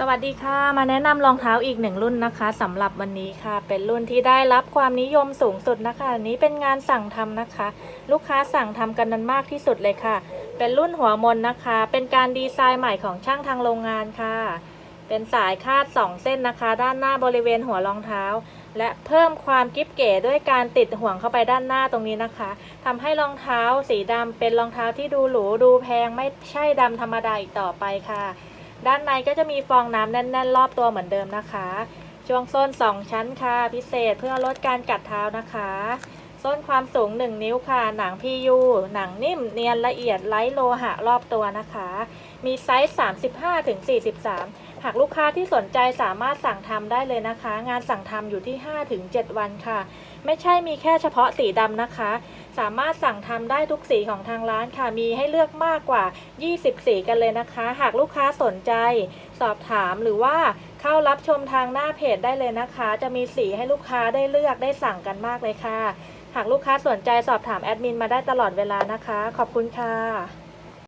สวัสดีค่ะ มาแนะนำรองเท้าอีกหนึ่งรุ่นนะคะสำหรับวันนี้ค่ะ เป็นรุ่นที่ได้รับความนิยมสูงสุดนะคะนนี้เป็นงานสั่งทำนะคะ ลูกค้าสั่งทำกันนั้นมากที่สุดเลยค่ะ เป็นรุ่นหัวมนนะคะ เป็นการดีไซน์ใหม่ของช่างทางโรงงานค่ะ เป็นสายคาด 2 เส้นนะคะ ด้านหน้าบริเวณหัวรองเท้า และเพิ่มความกิ๊บเก๋ด้วยการติดห่วงเข้าไปด้านหน้าตรงนี้นะคะทำให้รองเท้าสีดำเป็นรองเท้าที่ดูหรูดูแพงไม่ใช่ดำธรรมดาอีกต่อไปค่ะ ด้านในก็จะมีฟองน้ำแน่น ๆ รอบตัวเหมือนเดิมนะคะ ช่วงส้น 2 ชั้นค่ะ พิเศษเพื่อลดการกัดเท้านะคะ ส้นความสูง 1 นิ้วค่ะ หนังพียูหนังนิ่มเนียนละเอียดไร้โลหะรอบตัวนะคะ มีไซส์ 35-43 หากลูกค้าที่สนใจสามารถสั่งทำได้เลยนะคะ งานสั่งทำอยู่ที่ 5-7 วันค่ะ ไม่ใช่มีแค่เฉพาะสีดำนะคะ สามารถสั่งทำได้ทุกสีของทางร้านค่ะ มีให้เลือกมากกว่า 20 สีกันเลยนะคะ หากลูกค้าสนใจ สอบถามหรือว่าเข้ารับชมทางหน้าเพจได้เลยนะคะ จะมีสีให้ลูกค้าได้เลือกได้สั่งกันมากเลยค่ะ หากลูกค้าสนใจสอบถามแอดมินมาได้ตลอดเวลานะคะ ขอบคุณค่ะ